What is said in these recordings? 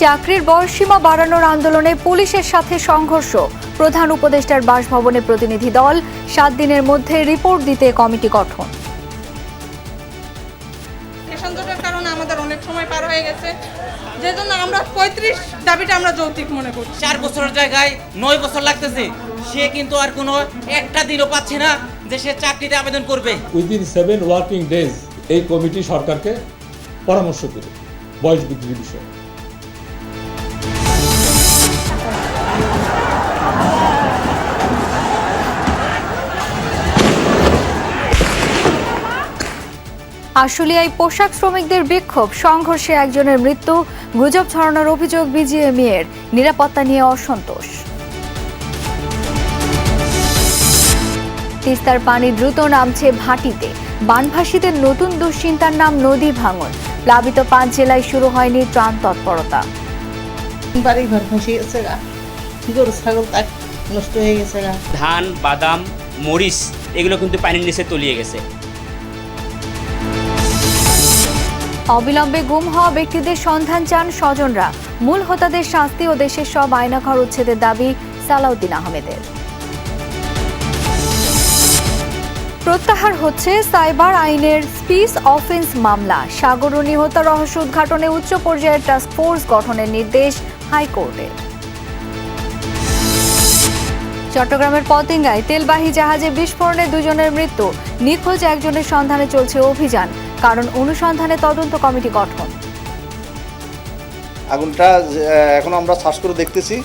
চাকরির বয়সসীমা বাড়ানোর আন্দোলনে পুলিশের সাথে সংঘর্ষ। প্রধান উপদেষ্টার বাসভবনে প্রতিনিধি দল সাত দিনের মধ্যে রিপোর্ট দিতে কমিটি গঠন। কারণে আমাদের অনেক সময় পার হয়ে গেছে। যে জন্য আমরা পঁয়ত্রিশ দাবিটা আমরা যৌতিক মনে করি চার বছরের জায়গায় নয় বছর লাগতেছে। সে কিন্তু আর কোনো একটা দিনও পাচ্ছে না। যে সে চাকরিতে আবেদন করবে। উইদিন সেভেন ওয়ার্কিং ডেজ এই কমিটি সরকারকে পরামর্শ দেবে বয়স বৃদ্ধির বিষয়ে। আশুলিয়ায় পোশাক শ্রমিকদের বিক্ষোভ সংঘর্ষে একজনের মৃত্যু গুজব ছড়ানোর অভিযোগ বিজিএমইয়ের নিরাপত্তা নিয়ে অসন্তোষ। তিস্তার পানি দ্রুত নামছে ভাটিতে। বানভাসীদের নতুন দুশ্চিন্তার নাম নদী ভাঙন। প্লাবিত পাঁচ জেলায় শুরু হয়নি ত্রাণ তৎপরতা। বাড়ি ঘর ফাঁসি গেছে গা। গরু ছাগল তাক নষ্ট হয়ে গেছে গা। ধান বাদাম মরিচ এগুলো কিন্তু পানির নিচে তলিয়ে গেছে। অবিলম্বে গুম হওয়া ব্যক্তিদের সন্ধান চান স্বজনরা। মূল হোতাদের শাস্তি ও দেশের সব আয়নাঘর উচ্ছেদের দাবি সালাউদ্দিন আহমেদের। প্রত্যাহার হচ্ছে সাইবার আইনের স্পিস অফেন্স মামলা। সাগর নিহত রহস্য উদ্ঘাটনে উচ্চ পর্যায়ের টাস্ক ফোর্স গঠনের নির্দেশ হাইকোর্টের চট্টগ্রামের পতেঙ্গায় তেলবাহী জাহাজে বিস্ফোরণে দুজনের মৃত্যু। নিখোঁজ একজনের সন্ধানে চলছে অভিযান, কারণ অনুসন্ধানে তদন্ত কমিটি গঠন। আগুনটা এখন আমরা সার্চ করে দেখতেছি।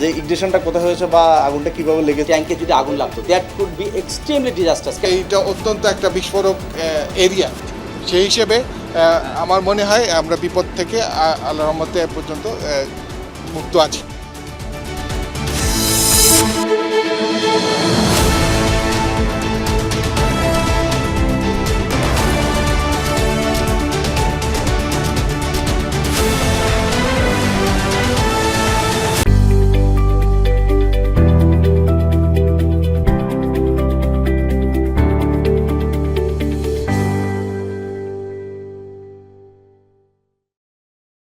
যে ইগনিশনটা কোথায় হয়েছে বা আগুনটা কীভাবে লেগেছে? ট্যাঙ্কে যদি আগুন লাগতো that could be extremely disasters এইটা অত্যন্ত একটা বিস্ফোরক এরিয়া সেই হিসেবে আমার মনে হয় আমরা বিপদ থেকে আল্লাহ রহমতে পর্যন্ত মুক্ত আছি।